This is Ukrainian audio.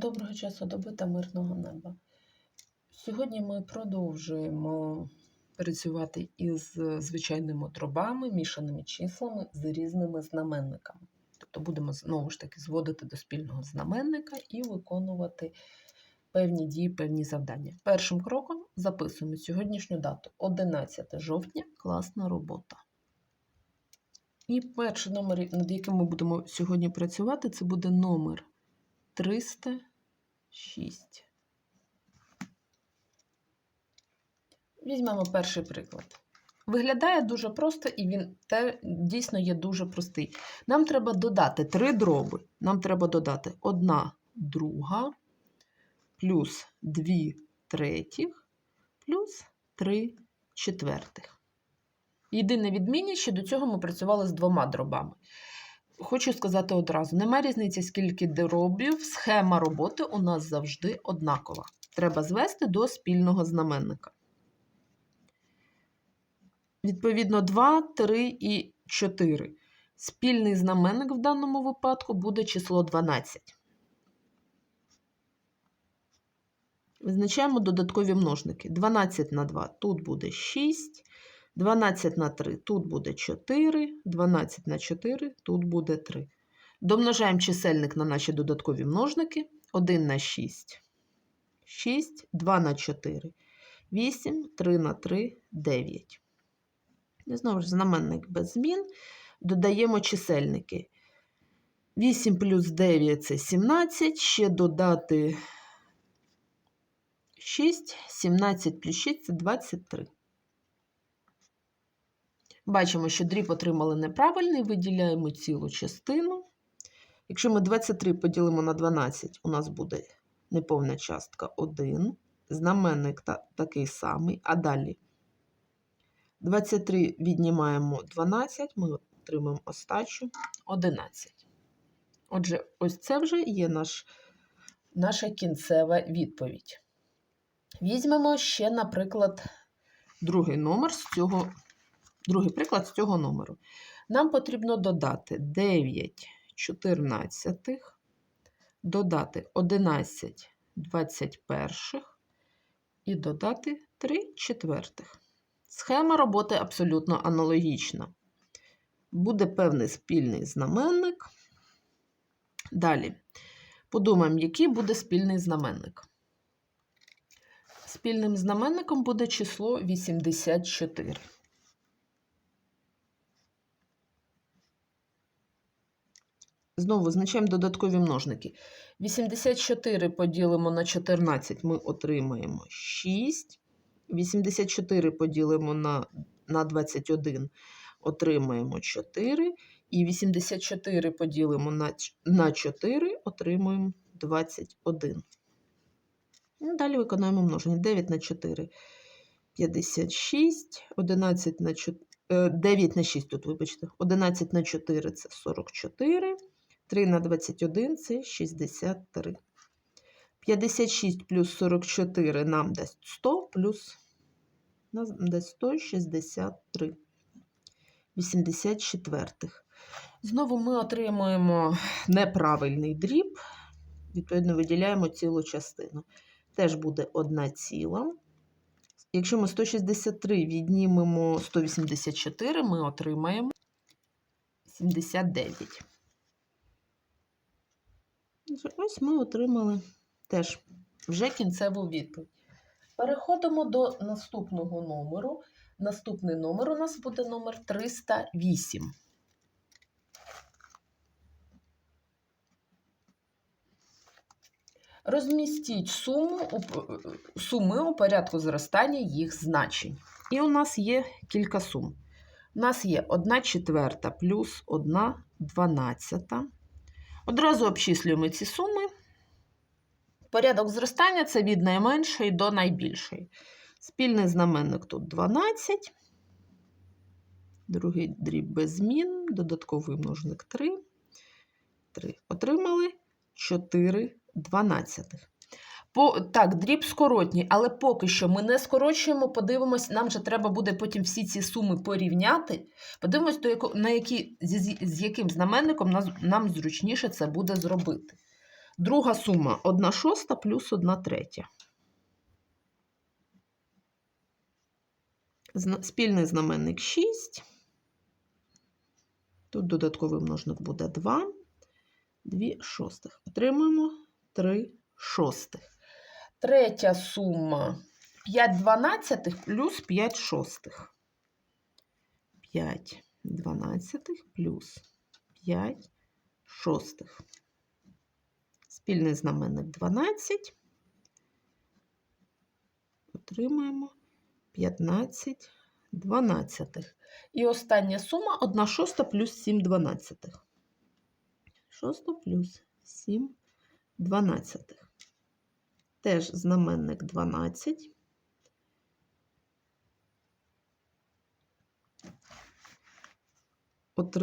Доброго часу доби та мирного неба. Сьогодні ми продовжуємо працювати із звичайними дробами, мішаними числами з різними знаменниками. Тобто будемо знову ж таки зводити до спільного знаменника і виконувати певні дії, певні завдання. Першим кроком записуємо сьогоднішню дату 11 жовтня, класна робота. І перший номер, над яким ми будемо сьогодні працювати, це буде номер 306. Візьмемо перший приклад. Виглядає дуже просто, і він те, дійсно є дуже простий. Нам треба додати три дроби. Нам треба додати одна друга, плюс 2 третіх, плюс 3 четвертих. Єдине відмінність, що до цього ми працювали з двома дробами. Хочу сказати одразу: немає різниці, скільки дробів, схема роботи у нас завжди однакова. Треба звести до спільного знаменника. Відповідно, 2, 3 і 4. Спільний знаменник в даному випадку буде число 12. Визначаємо додаткові множники. 12 на 2 тут буде 6. 12 на 3 тут буде 4, 12 на 4 тут буде 3. Домножаємо чисельник на наші додаткові множники. 1 на 6, 6, 2 на 4, 8, 3 на 3, 9. І знову ж знаменник без змін. Додаємо чисельники. 8 плюс 9 це 17, ще додати 6, 17 плюс 6 це 23. Бачимо, що дріб отримали неправильний, виділяємо цілу частину. Якщо ми 23 поділимо на 12, у нас буде неповна частка 1, знаменник та, такий самий, а далі 23 віднімаємо 12, ми отримаємо остачу 11. Отже, ось це вже є наш, наша кінцева відповідь. Візьмемо ще, наприклад, другий номер з цього. Другий приклад з цього номеру. Нам потрібно додати 9 чотирнадцятих, додати 11 21 і додати 3 четвертих. Схема роботи абсолютно аналогічна. Буде певний спільний знаменник. Далі подумаємо, який буде спільний знаменник. Спільним знаменником буде число 84. Знову визначаємо додаткові множники. 84 поділимо на 14, ми отримаємо 6. 84 поділимо на, на 21, отримаємо 4. І 84 поділимо на, на 4, отримуємо 21. Далі виконуємо множення. 9 на 4 56, 11 на 4, 9 на 6 тут, вибачте, 11 на 4 це 44. 3 на 21 це 63. 56 плюс 44 нам дасть 100, плюс нам дасть 163. 84. Знову ми отримуємо неправильний дріб, відповідно, виділяємо цілу частину. Теж буде 1 ціла. Якщо ми 163 віднімемо 184, ми отримаємо 79. Ось ми отримали теж вже кінцеву відповідь. Переходимо до наступного номеру. Наступний номер у нас буде номер 308. Розмістіть суму, суми у порядку зростання їх значень. І у нас є кілька сум. У нас є 1 четверта плюс 1 дванадцята. Одразу обчислюємо ці суми. Порядок зростання це від найменшої до найбільшої. Спільний знаменник тут 12. Другий дріб без змін, додатковий множник 3. 3. Отримали 4 дванадцятих. По, так, дріб скоротній, але поки що ми не скорочуємо, подивимось, нам же треба буде потім всі ці суми порівняти. Подивимось, до яко, на які, з, з яким знаменником нам, нам зручніше це буде зробити. Друга сума 1 шоста плюс 1 третя. Спільний знаменник 6. Тут додатковий множник буде 2. 2 шостих. Отримуємо 3 шостих. Третя сума 5 дванадцятих плюс 5 шостих. 5 дванадцятих плюс 5 шостих. Спільний знаменник 12. Отримаємо 15 дванадцятих. І остання сума 1 шоста плюс 7 дванадцятих. Шоста плюс 7 дванадцятих. Теж знаменник 12. Отримаємо